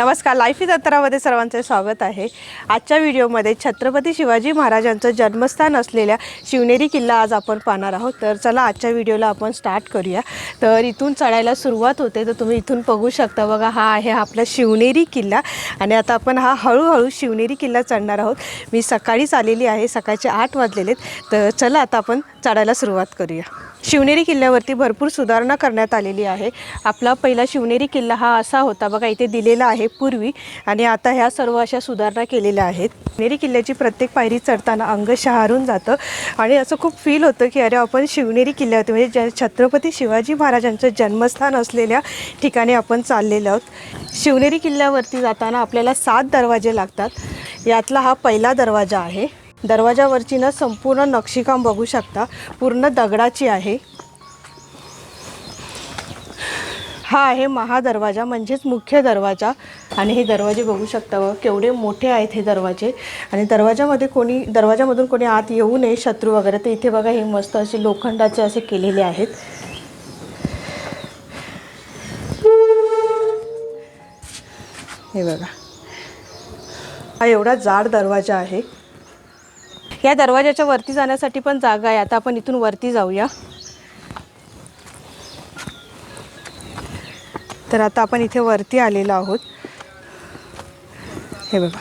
नमस्कार लाईफ जत्रामध्ये सर्वांचे स्वागत आहे. आजच्या व्हिडिओमध्ये छत्रपती शिवाजी महाराजांचं जन्मस्थान असलेल्या शिवनेरी किल्ला आज आपण पाहणार आहोत. तर चला आजच्या व्हिडिओला आपण स्टार्ट करूया. तर इथून चढायला सुरुवात होते तर तुम्ही इथून बघू शकता बघा हा आहे आपला शिवनेरी किल्ला. आणि आता आपण हा हळूहळू शिवनेरी किल्ला चढणार आहोत. मी सकाळीच आलेली आहे सकाळचे आठ वाजलेले आहेत तर चला आता आपण चढायला सुरुवात करूया. शिवनेरी किल्ल्यावरती भरपूर सुधारणा करण्यात आलेली आहे. आपला पहिला शिवनेरी किल्ला हा असा होता बघा इथे दिलेला आहे. पूर्वी आणि आता ह्या सर्व अशा सुधारणा केलेल्या आहेत. शिवनेरी किल्ल्याची प्रत्येक पायरी चढताना अंग शहारून जातं आणि असं खूप फील होतं की अरे आपण शिवनेरी किल्ल्यावरती म्हणजे ज्या छत्रपती शिवाजी महाराजांचं जन्मस्थान असलेल्या ठिकाणी आपण चाललेलो आहोत. शिवनेरी किल्ल्यावरती जाताना आपल्याला सात दरवाजे लागतात. यातला हा पहिला दरवाजा आहे. दरवाजावरची ना संपूर्ण नक्षीकाम बघू शकता. पूर्ण दगडाची आहे. हा आहे महादरवाजा म्हणजेच मुख्य दरवाजा. आणि हे दरवाजे बघू शकता केवढे मोठे आहेत हे दरवाजे. आणि दरवाजामध्ये कोणी दरवाजामधून कोणी आत येऊ नये शत्रू वगैरे. तर इथे बघा हे मस्त असे लोखंडाचे असे केलेले आहेत. हे बघा. हा एवढा जाड दरवाजा आहे. या दरवाजाच्या वरती जाण्यासाठी पण जागा आहे. आता आपण इथून वरती जाऊया. तर आता आपण इथे वरती आलेलो आहोत. हे बघा.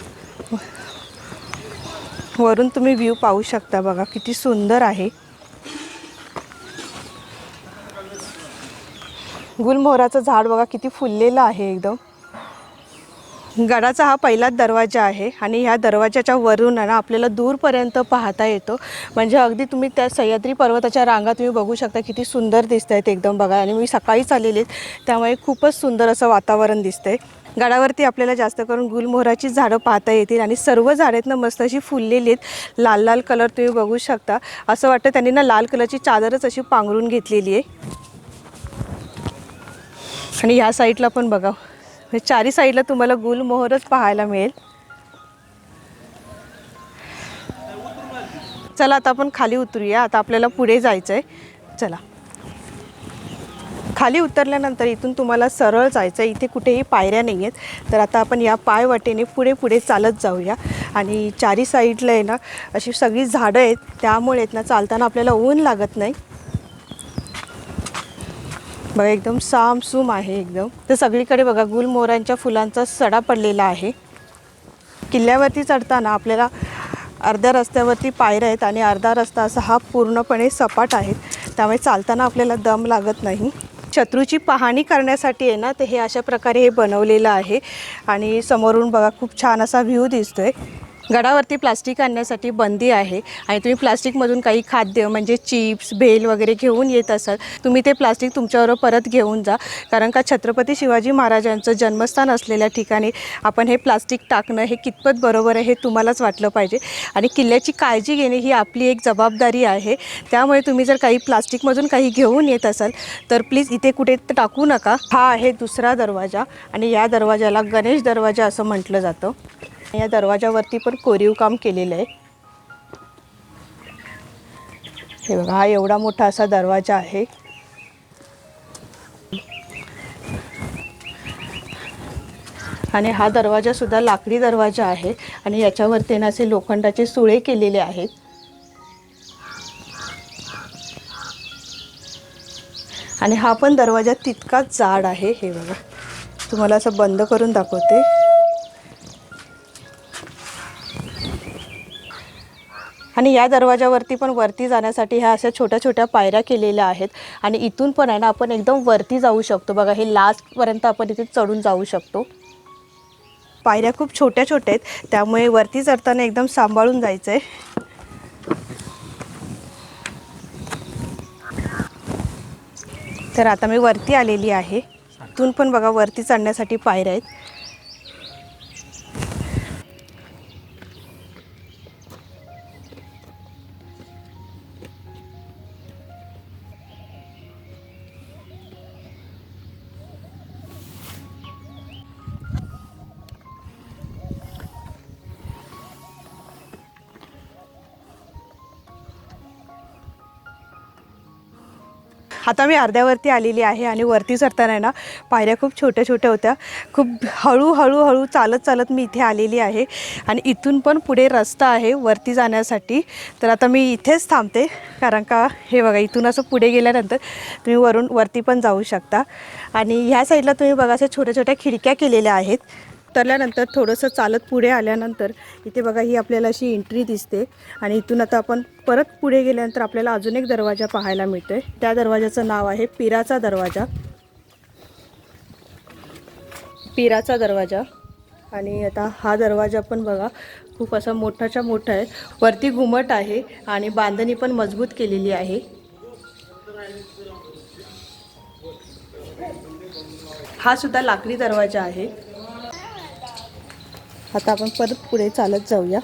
वरून तुम्ही व्ह्यू पाहू शकता बघा किती सुंदर आहे. गुलमोहराचं झाड बघा किती फुललेलं आहे एकदम. गडाचा हा पहिलाच दरवाजा आहे आणि ह्या दरवाजाच्या वरून ना आपल्याला दूरपर्यंत पाहता येतो. म्हणजे अगदी तुम्ही त्या सह्याद्री पर्वताच्या रांगा तुम्ही बघू शकता किती सुंदर दिसत आहेत एकदम बघा. आणि मी सकाळीच आलेली आहेत त्यामुळे खूपच सुंदर असं वातावरण दिसतंय. गडावरती आपल्याला जास्त करून गुलमोहराची झाडं पाहता येतील आणि सर्व झाडेतनं मस्त अशी फुललेली आहेत. लाल लाल कलर तुम्ही बघू शकता. असं वाटतं त्यांनी ना लाल कलरची चादरच अशी पांघरून घेतलेली आहे. आणि ह्या साईडला पण बघा. हे चारी साईडला तुम्हाला गुलमोहरच पाहायला मिळेल. चला आता आपण खाली उतरूया. आता आपल्याला पुढे जायचं आहे चला. खाली उतरल्यानंतर इथून तुम्हाला सरळ जायचं आहे इथे कुठेही पायऱ्या नाही आहेत तर आता आपण या पायवाटेने पुढे पुढे चालत जाऊया. आणि चारी साईडला आहे ना अशी सगळी झाडं आहेत. त्यामुळे आहेत ना चालताना आपल्याला ऊन लागत नाही. बघा एकदम सामसूम आहे एकदम. तर सगळीकडे बघा गुलमोहरांच्या फुलांचा सडा पडलेला आहे. किल्ल्यावरती चढताना आपल्याला अर्ध्या रस्त्यावरती पायऱ्या आहेत आणि अर्धा रस्ता असा हा पूर्णपणे सपाट आहे. त्यामुळे चालताना आपल्याला दम लागत नाही. शत्रूची पाहणी करण्यासाठी आहे ना ते हे अशा प्रकारे हे बनवलेलं आहे. आणि समोरून बघा खूप छान असा व्ह्यू आहे गडावरती प्लास्टिक आणण्यासाठी बंदी आहे आणि तुम्ही प्लास्टिकमधून काही खाद्य म्हणजे चिप्स भेल वगैरे घेऊन येत असाल तुम्ही ते प्लास्टिक तुमच्याबरोबर परत घेऊन जा. कारण का छत्रपती शिवाजी महाराजांचं जन्मस्थान असलेल्या ठिकाणी आपण हे प्लास्टिक टाकणं हे कितपत बरोबर आहे हे तुम्हालाच वाटलं पाहिजे. आणि किल्ल्याची काळजी घेणे ही आपली एक जबाबदारी आहे. त्यामुळे तुम्ही जर काही प्लास्टिकमधून काही घेऊन येत असाल तर प्लीज इथे कुठे टाकू नका. हा आहे दुसरा दरवाजा आणि या दरवाजाला गणेश दरवाजा असं म्हटलं जातं. या दरवाजावरती पण कोरीव काम केलेलं आहे. हे बघा हा एवढा मोठा असा दरवाजा आहे. आणि हा दरवाजा सुद्धा लाकडी दरवाजा आहे आणि याच्यावरती ना असे लोखंडाचे सुळे केलेले आहेत. आणि हा पण दरवाजा तितकाच जाड आहे हे बघा. तुम्हाला असं बंद करून दाखवते. आणि या दरवाजावरती पण वरती जाण्यासाठी ह्या अशा छोट्या छोट्या पायऱ्या केलेल्या आहेत. आणि इथून पण आहे ना आपण एकदम वरती जाऊ शकतो. बघा हे लास्टपर्यंत आपण इथे चढून जाऊ शकतो. पायऱ्या खूप छोट्या छोट्या आहेत. त्यामुळे वरती चढताना एकदम सांभाळून जायचं आहे तर आता मी वरती आलेली आहे. इथून पण बघा वरती चढण्यासाठी पायऱ्या आहेत. आता मी अर्ध्यावरती आलेली आहे आणि वरती चढताना आहे ना पायऱ्या खूप छोट्या छोट्या होत्या. खूप हळूहळू हळू चालत चालत मी इथे आलेली आहे. आणि इथून पण पुढे रस्ता आहे वरती जाण्यासाठी. तर आता मी इथेच थांबते कारण का हे बघा इथून असं पुढे गेल्यानंतर तुम्ही वरून वरती पण जाऊ शकता. आणि ह्या साईडला तुम्ही बघा अशा छोट्या छोट्या खिडक्या केलेल्या आहेत. उतरल्यानंतर थोडंसं चालत पुढे आल्यानंतर इथे बघा ही आपल्याला अशी एंट्री दिसते. आणि इथून आता आपण परत पुढे गेल्यानंतर आपल्याला अजून एक दरवाजा पाहायला मिळतोय. त्या दरवाजाचं नाव आहे पिराचा दरवाजा. पिराचा दरवाजा. आणि आता हा दरवाजा पण बघा खूप असा मोठाच्या मोठा आहे. वरती घुमट आहे आणि बांधणी पण मजबूत केलेली आहे. हा सुद्धा लाकडी दरवाजा आहे. आता आपण परत पुढे चालत जाऊया.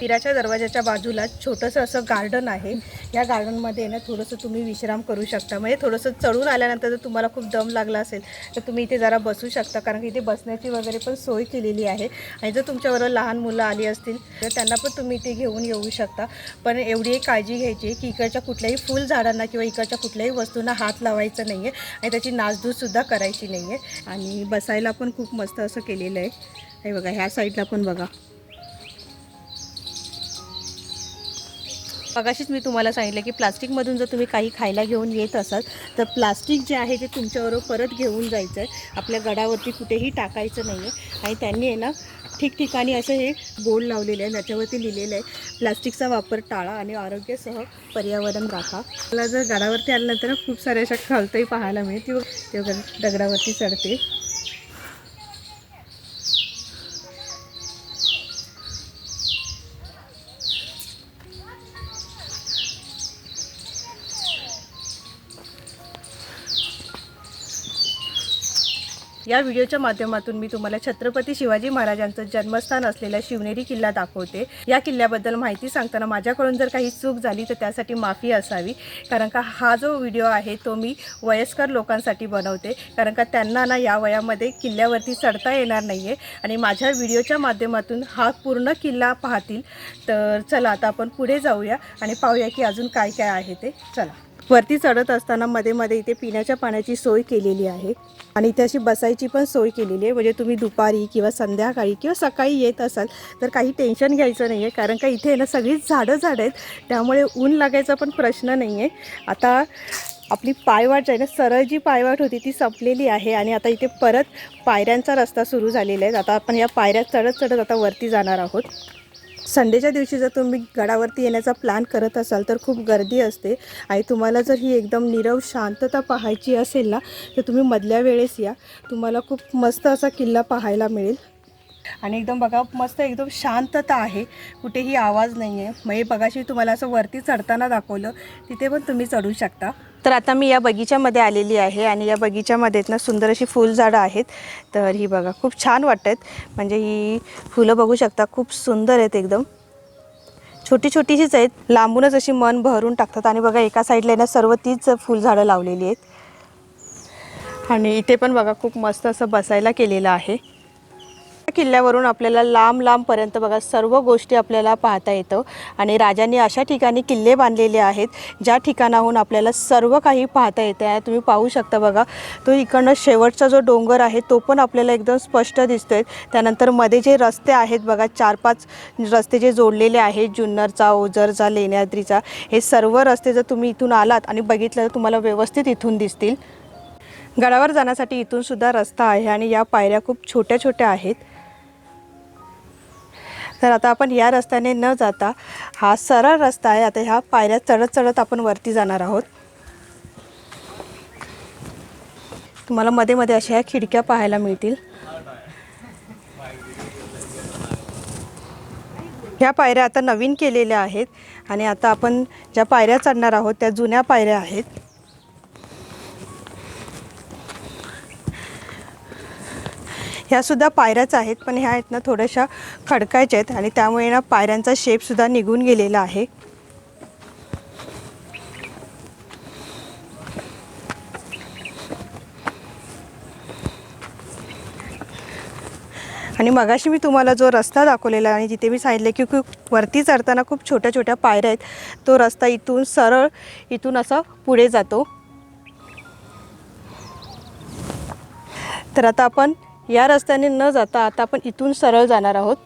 पिराच्या दरवाजाच्या बाजूला छोटंसं असं गार्डन आहे. या गार्डनमध्ये ना थोडंसं तुम्ही विश्राम करू शकता. म्हणजे थोडंसं चढून आल्यानंतर जर तुम्हाला खूप दम लागला असेल तर तुम्ही इथे जरा बसू शकता. कारण की इथे बसण्याची वगैरे पण सोय केलेली आहे. आणि जर तुमच्याबरोबर लहान मुलं आली असतील तर त्यांना पण तुम्ही इथे घेऊन येऊ शकता. पण एवढी एक काळजी घ्यायची आहे की इकडच्या कुठल्याही फुल झाडांना किंवा इकडच्या कुठल्याही वस्तूंना हात लावायचा नाही आहे आणि त्याची नासधूससुद्धा करायची नाही आहे आणि बसायला पण खूप मस्त असं केलेलं आहे. हे बघा ह्या साईडला पण बघा. मगाशीच मी तुम्हाला सांगितलं की प्लास्टिकमधून जर तुम्ही काही खायला घेऊन येत असाल तर प्लास्टिक जे आहे ते तुमच्याबरोबर परत घेऊन जायचं आहे आपल्या गडावरती कुठेही टाकायचं नाही आहे आणि त्यांनी आहे ना ठिकठिकाणी असं हे बोर्ड लावलेले आहे त्याच्यावरती लिहिलेलं आहे प्लास्टिकचा वापर टाळा आणि आरोग्यासह पर्यावरण राखा. मला जर गडावरती आल्यानंतर खूप साऱ्या अशा खालतही पाहायला मिळते तेव्हा दगडावरती चढते या व्हिडिओच्या माध्यमातून मी तुम्हाला छत्रपती शिवाजी महाराजांचं जन्मस्थान असलेला शिवनेरी किल्ला दाखवते. या किल्ल्याबद्दल माहिती सांगताना माझ्याकडून जर काही चूक झाली तर त्यासाठी माफी असावी. कारण का हा जो व्हिडिओ आहे तो मी वयस्कर लोकांसाठी बनवते. कारण का त्यांना ना या वयामध्ये किल्ल्यावरती चढता येणार नाही आहे आणि माझ्या व्हिडिओच्या माध्यमातून हा पूर्ण किल्ला पाहतील. तर चला आता आपण पुढे जाऊया आणि पाहूया की अजून काय काय आहे ते. चला. वरती चढत असताना मध्ये मध्ये इथे पिण्याच्या पाण्याची सोय केलेली आहे. आणि इथे अशी बसायची पण सोय केलेली आहे. म्हणजे तुम्ही दुपारी किंवा संध्याकाळी किंवा सकाळी येत असाल तर काही टेन्शन घ्यायचं नाही आहे कारण का इथे ना सगळीच झाडं झाडं आहेत. त्यामुळे ऊन लागायचा पण प्रश्न नाही आहे आता आपली पायवाट जी आहे ना सरळ जी पायवाट होती ती संपलेली आहे. आणि आता इथे परत पायऱ्यांचा रस्ता सुरू झालेला आहे. आता आपण या पायऱ्या चढत चढत आता वरती जाणार आहोत. संडेच्या दिवशी जर तुम्ही गडावरती येण्याचा प्लॅन करत असाल तर खूप गर्दी असते. आणि तुम्हाला जर ही एकदम नीरव शांतता पाहायची असेल ना तर तुम्ही मधल्या वेळेस या. तुम्हाला खूप मस्त असा किल्ला पाहायला मिळेल. आणि एकदम बघा मस्त एकदम शांतता आहे. कुठेही आवाज नाही आहे मग हे बघाशी तुम्हाला असं वरती चढताना दाखवलं तिथे पण तुम्ही चढू शकता. तर आता मी या बगीच्यामध्ये आलेली आहे आणि या बगीच्यामध्ये ना सुंदर अशी फुलझाडं आहेत. तर ही बघा खूप छान वाटत आहेत म्हणजे ही फुलं बघू शकता खूप सुंदर आहेत एकदम. छोटी छोटीशीच आहेत लांबूनच अशी मन भरून टाकतात. आणि बघा एका साईडला ना सर्व तीच फुलझाडं लावलेली आहेत. आणि इथे पण बघा खूप मस्त असं बसायला केलेलं आहे. किल्ल्यावरून आपल्याला लांब लांबपर्यंत बघा सर्व गोष्टी आपल्याला पाहता येतं. आणि राजांनी अशा ठिकाणी किल्ले बांधलेले आहेत ज्या ठिकाणाहून आपल्याला सर्व काही पाहता येतं. आहे तुम्ही पाहू शकता बघा तो इकडनं शेवटचा जो डोंगर आहे तो पण आपल्याला एकदम स्पष्ट दिसतो आहे त्यानंतरमध्ये जे रस्ते आहेत बघा चार पाच रस्ते जे जोडलेले आहेत जुन्नरचा ओझरचा लेण्याद्रीचा हे सर्व रस्ते जर तुम्ही इथून आलात आणि बघितलं तर तुम्हाला व्यवस्थित इथून दिसतील. गडावर जाण्यासाठी इथून सुद्धा रस्ता आहे आणि या पायऱ्या खूप छोट्या छोट्या आहेत. तर आता आपण या रस्त्याने न जाता हा सरळ रस्ता आहे. आता ह्या पायऱ्या चढत चढत आपण वरती जाणार आहोत. तुम्हाला मध्ये मध्ये अशा ह्या खिडक्या पाहायला मिळतील. ह्या पायऱ्या आता नवीन केलेल्या आहेत आणि आता आपण ज्या पायऱ्या चढणार आहोत त्या जुन्या पायऱ्या आहेत. ह्यासुद्धा पायऱ्याच आहेत पण ह्या आहेत ना थोड्याशा खडकायच्या आहेत आणि त्यामुळे ना पायऱ्यांचा शेपसुद्धा निघून गेलेला आहे. आणि मगाशी मी तुम्हाला जो रस्ता दाखवलेला आणि जिथे मी सांगितले की खूप वरती चढताना खूप छोट्या छोट्या पायऱ्या आहेत तो रस्ता इथून सरळ इथून असा पुढे जातो. तर आता आपण या रस्त्याने न जाता आता आपण इथून सरळ जाणार आहोत.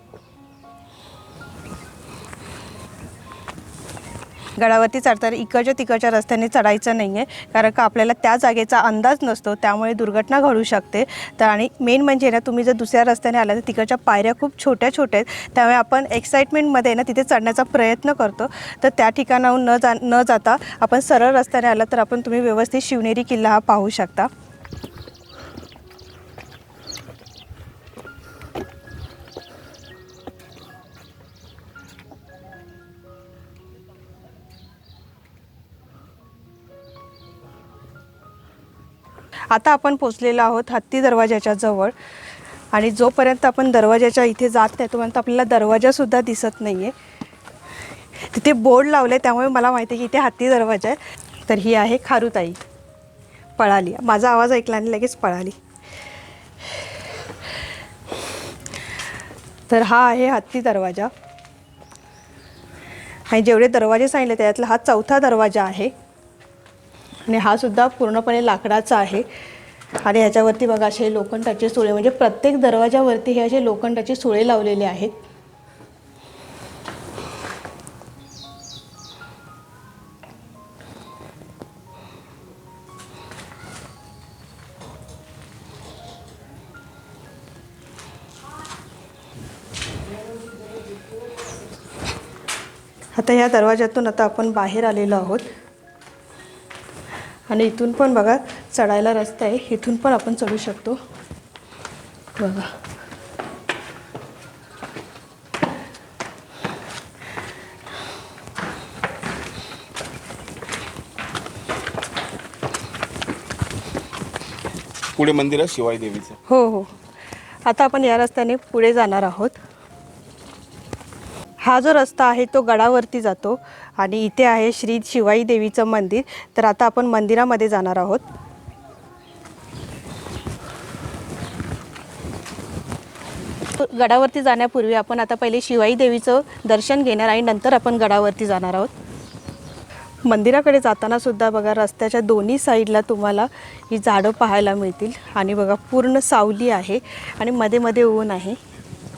गडावरती चढताना इकडच्या तिकडच्या रस्त्याने चढायचं नाही आहे कारण का आपल्याला त्या जागेचा अंदाज नसतो त्यामुळे दुर्घटना घडू शकते. तर आणि मेन म्हणजे ना तुम्ही जर दुसऱ्या रस्त्याने आला तर तिकडच्या पायऱ्या खूप छोट्या छोट्या आहेत. त्यामुळे आपण एक्साइटमेंटमध्ये ना तिथे चढण्याचा प्रयत्न करतो. तर त्या ठिकाणाहून न जा न जाता आपण सरळ रस्त्याने आला तर आपण तुम्ही व्यवस्थित शिवनेरी किल्ला हा पाहू शकता. आता आपण पोचलेलो आहोत हत्ती दरवाजाच्या जवळ. आणि जोपर्यंत आपण दरवाजाच्या इथे जात नाही तोपर्यंत आपल्याला दरवाजासुद्धा दिसत नाही आहे तिथे बोर्ड लावले त्यामुळे मला माहिती आहे की इथे हत्ती दरवाजा आहे. तर ही आहे खारुताई. पळाली. माझा आवाज ऐकला आणि लगेच पळाली. तर हा आहे हत्ती दरवाजा. आणि जेवढे दरवाजे सांगितले त्यातला हा चौथा दरवाजा आहे. आणि हा सुद्धा पूर्णपणे लाकडाचा आहे. आणि ह्याच्यावरती बघा असे लोखंडाचे सुळे म्हणजे प्रत्येक दरवाजावरती हे असे लोखंडाचे सुळे लावलेले आहेत. आता ह्या दरवाज्यातून आता आपण बाहेर आलेलो आहोत. आणि इथून पण बघा चढायला रस्ता आहे. इथून पण आपण चढू शकतो. बघा. पुढे मंदिर आहे शिवाई देवीचं हो हो. आता आपण या रस्त्याने पुढे जाणार आहोत. हा जो रस्ता आहे तो गडावरती जातो. आणि इथे आहे श्री शिवाई देवीचं मंदिर. तर आता आपण मंदिरामध्ये जाणार आहोत. गडावरती जाण्यापूर्वी आपण आता पहिले शिवाई देवीचं दर्शन घेणार आणि नंतर आपण गडावरती जाणार आहोत. मंदिराकडे जाताना सुद्धा बघा रस्त्याच्या दोन्ही साईडला तुम्हाला ही झाडं पाहायला मिळतील. आणि बघा पूर्ण सावली आहे आणि मध्ये मध्ये ऊन आहे.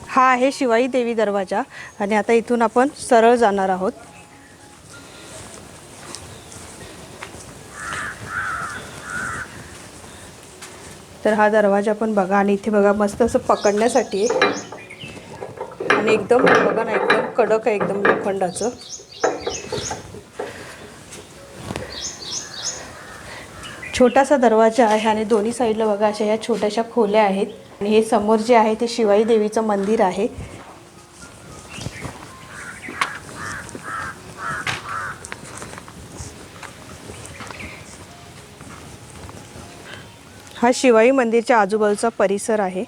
हा आहे शिवाई देवी दरवाजा. आणि आता इथून आपण सरळ जाणार आहोत. तर हा दरवाजा पण बघा आणि इथे बघा मस्त असं पकडण्यासाठी. आणि एकदम बघा ना एकदम कडक आहे एकदम लोखंडाचं. छोटासा दरवाजा आहे आणि दोन्ही साईडला बघा अशा ह्या छोट्याशा खोल्या आहेत. आणि हे समोर जे आहे ते शिवाई देवीचं मंदिर आहे. हा शिवाई मंदिरच्या आजूबाजूचा परिसर आहे.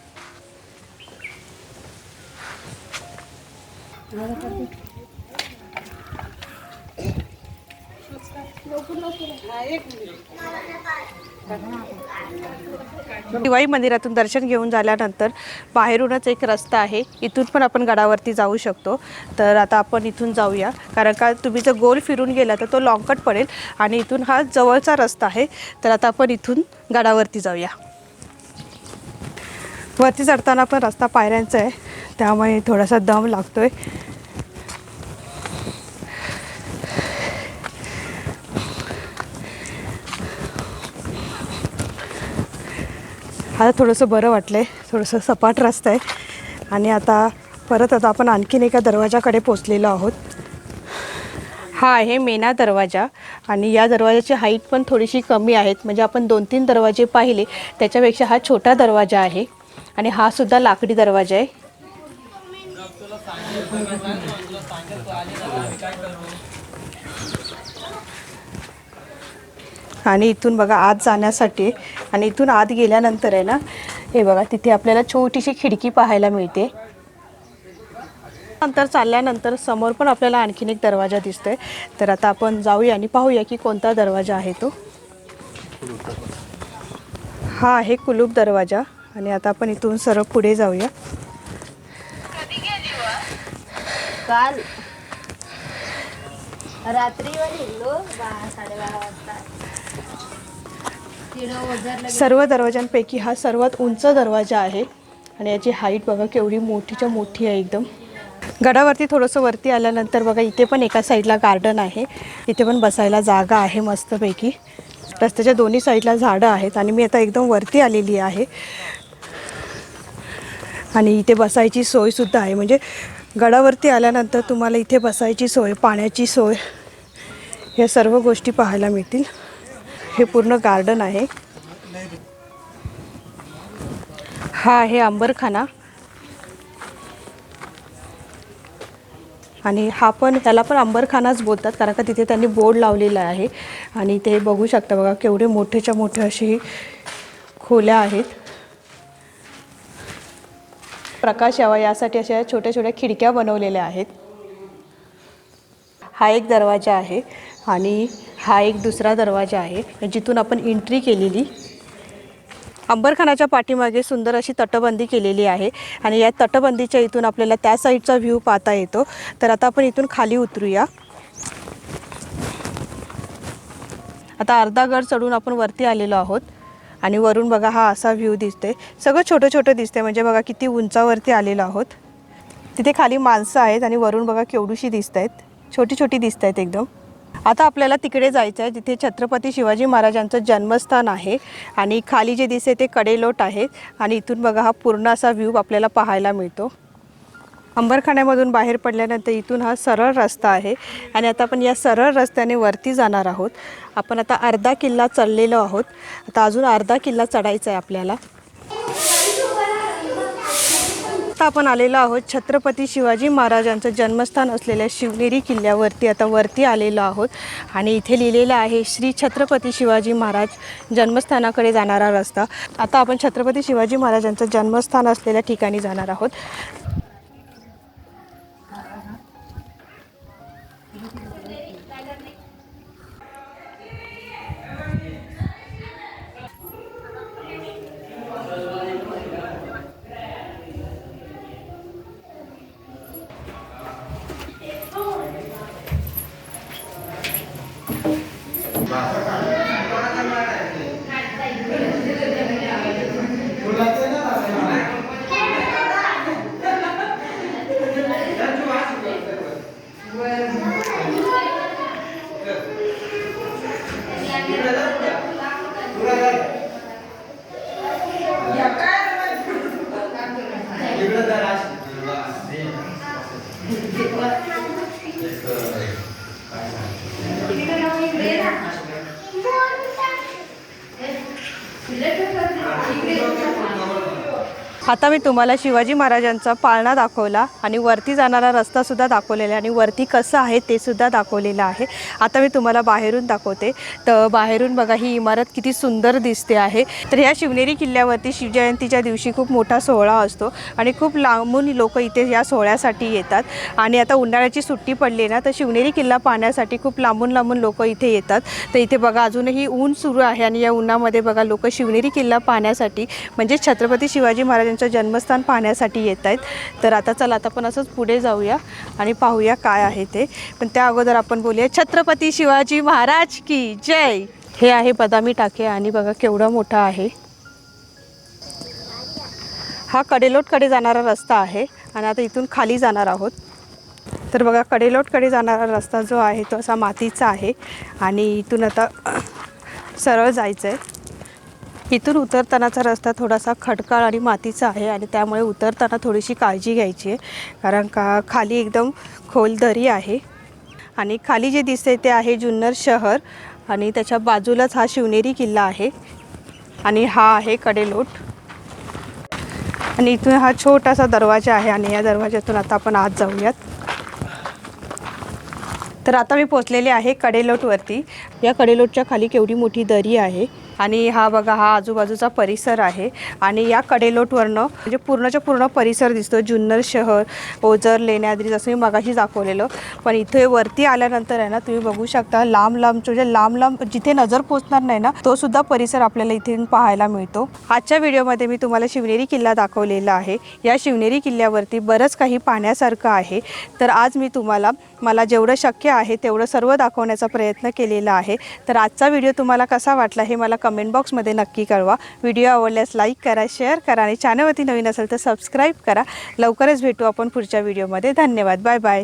दिवाळी मंदिरातून दर्शन घेऊन झाल्यानंतर बाहेरूनच एक रस्ता आहे. इथून पण आपण गडावरती जाऊ शकतो. तर आता आपण इथून जाऊया. कारण का तुम्ही जर गोल फिरून गेला तर तो लॉंगकट पडेल आणि इथून हा जवळचा रस्ता आहे. तर आता आपण इथून गडावरती जाऊया. वरती चढताना पण रस्ता पायऱ्यांचा आहे. त्यामुळे थोडासा दम लागतो आहे आता थोडंसं बरं वाटलं आहे थोडंसं सपाट रस्ता आहे. आणि आता परत आता आपण आणखीन एका दरवाजाकडे पोचलेलो आहोत. हा आहे मेना दरवाजा. आणि या दरवाजाची हाईट पण थोडीशी कमी आहेत. म्हणजे आपण दोन तीन दरवाजे पाहिले. त्याच्यापेक्षा हा छोटा दरवाजा आहे. आणि हा सुद्धा लाकडी दरवाजा आहे. आणि इथून बघा आत जाण्यासाठी. आणि इथून आत गेल्यानंतर आहे ना हे बघा तिथे आपल्याला छोटीशी खिडकी पाहायला मिळते. नंतर चालल्यानंतर समोर पण आपल्याला आणखीन एक दरवाजा दिसतोय. तर आता आपण जाऊया आणि पाहूया की कोणता दरवाजा आहे तो. हा आहे कुलूप दरवाजा. आणि आता आपण इथून सरळ पुढे जाऊया. काल रात्रीवर निघलो साडेबारा वाजता. सर्व दरवाजांपैकी हा सर्वात उंच दरवाजा आहे. आणि याची हाईट बघा केवढी मोठीच्या मोठी आहे एकदम. गडावरती थोडंसं वरती आल्यानंतर बघा इथे पण एका साईडला गार्डन आहे. इथे पण बसायला जागा आहे मस्तपैकी. रस्त्याच्या दोन्ही साईडला झाडं आहेत आणि मी आता एकदम वरती आलेली आहे. आणि इथे बसायची सोयसुद्धा आहे. म्हणजे गडावरती आल्यानंतर तुम्हाला इथे बसायची सोय पाण्याची सोय या सर्व गोष्टी पाहायला मिळतील. हे पूर्ण गार्डन आहे. हा आहे अंबरखाना आणि हा पण ह्याला पण अंबरखानाच बोलतात कारण का तिथे त्यांनी बोर्ड लावलेला आहे. आणि ते बघू शकता बघा केवढे मोठेच्या मोठे असे खोल्या आहेत. प्रकाश यावा यासाठी अशा छोट्या छोट्या खिडक्या बनवलेल्या आहेत. हा एक दरवाजा आहे. आणि हा एक दुसरा दरवाजा आहे. जिथून आपण एंट्री केलेली. अंबरखानाच्या पाठीमागे सुंदर अशी तटबंदी केलेली आहे. आणि या तटबंदीच्या इथून आपल्याला त्या साईडचा व्ह्यू पाहता येतो. तर आता आपण इथून खाली उतरूया. आता अर्धा गड चढून आपण वरती आलेलो आहोत. आणि वरून बघा हा असा व्ह्यू दिसते सगळं छोटं छोटं दिसते म्हणजे बघा किती उंचावरती आलेलो आहोत. तिथे खाली माणसं आहेत आणि वरून बघा केवडूशी दिसत आहेत छोटी छोटी दिसत आहेत एकदम. आता आपल्याला तिकडे जायचं आहे जिथे छत्रपती शिवाजी महाराजांचं जन्मस्थान आहे आणि खाली जे दिसते ते कडेलोट आहेत आणि इथून बघा हा पूर्ण असा व्ह्यू आपल्याला पाहायला मिळतो. अंबरखाण्यामधून बाहेर पडल्यानंतर इथून हा सरळ रस्ता आहे आणि आता आपण या सरळ रस्त्याने वरती जाणार आहोत. आपण आता अर्धा किल्ला चढलेलो आहोत. आता अजून अर्धा किल्ला चढायचा आहे आपल्याला. आता आपण आलेलो आहोत छत्रपती शिवाजी महाराजांचं जन्मस्थान असलेल्या शिवनेरी किल्ल्यावरती. आता वरती आलेलो आहोत आणि इथे लिहिलेलं आहे श्री छत्रपती शिवाजी महाराज जन्मस्थानाकडे जाणारा रस्ता. आता आपण छत्रपती शिवाजी महाराजांचं जन्मस्थान असलेल्या ठिकाणी जाणार आहोत. पूरा आता मी तुम्हाला शिवाजी महाराजांचा पाळणा दाखवला आणि वरती जाणारा रस्तासुद्धा दाखवलेला आहे आणि वरती कसं आहे ते सुद्धा दाखवलेलं आहे. आता मी तुम्हाला बाहेरून दाखवते. तर बाहेरून बघा ही इमारत किती सुंदर दिसते आहे. तर ह्या शिवनेरी किल्ल्यावरती शिवजयंतीच्या दिवशी खूप मोठा सोहळा असतो आणि खूप लांबून लोक इथे या सोहळ्यासाठी येतात. आणि आता उन्हाळ्याची सुट्टी पडली ना तर शिवनेरी किल्ला पाहण्यासाठी खूप लांबून लांबून लोक इथे येतात. तर इथे बघा अजूनही ऊन सुरू आहे आणि या उन्हामध्ये बघा लोक शिवनेरी किल्ला पाहण्यासाठी म्हणजे छत्रपती शिवाजी महाराजांचं जन्मस्थान पाहण्यासाठी येत आहेत. तर आता चला आता आपण असंच पुढे जाऊया आणि पाहूया काय आहे ते. पण त्या अगोदर आपण बोलूया छत्रपती शिवाजी महाराज की जय. हे आहे बदामी टाके आणि बघा केवढा मोठा आहे. हा कडेलोटकडे जाणारा रस्ता आहे आणि आता इथून खाली जाणार आहोत. तर बघा कडेलोटकडे जाणारा रस्ता जो आहे तो असा मातीचा आहे आणि इथून आता सरळ जायचं आहे इथून उतरतानाचा रस्ता थोडासा खडकाळ आणि मातीचा आहे आणि त्यामुळे उतरताना थोडीशी काळजी घ्यायची आहे. कारण का खाली एकदम खोल दरी आहे. आणि खाली जे दिसते ते आहे जुन्नर शहर आणि त्याच्या बाजूलाच हा शिवनेरी किल्ला आहे. आणि हा आहे कडेलोट. आणि इथून हा छोटासा दरवाजा आहे आणि या दरवाज्यातून आता आपण आत जाऊयात. तर आता मी पोचलेले आहे कडेलोटवरती. या कडेलोटच्या खाली केवढी मोठी दरी आहे. आणि हा बघा हा आजूबाजूचा परिसर आहे. आणि या कडेलोटवरनं म्हणजे पूर्णच्या पूर्ण परिसर दिसतो जुन्नर शहर ओझर लेण्याद्री जसं मी मगाशी दाखवलेलं. पण इथे वरती आल्यानंतर आहे ना तुम्ही बघू शकता लांब लांब म्हणजे लांब लांब जिथे नजर पोचणार नाही ना तो सुद्धा परिसर आपल्याला इथे पाहायला मिळतो. आजच्या व्हिडिओमध्ये मी तुम्हाला शिवनेरी किल्ला दाखवलेला आहे. या शिवनेरी किल्ल्यावरती बरंच काही पाहण्यासारखं आहे. तर आज मी तुम्हाला मला जेवढं शक्य आहे तेवढं सर्व दाखवण्याचा प्रयत्न केलेला आहे. तर आजचा व्हिडिओ तुम्हाला कसा वाटला हे मला कमेंट बॉक्समध्ये नक्की कळवा. व्हिडिओ आवडल्यास लाईक करा शेअर करा आणि चॅनलवरती नवीन असेल तर सबस्क्राईब करा. लवकरच भेटू आपण पुढच्या व्हिडिओमध्ये धन्यवाद. Bye bye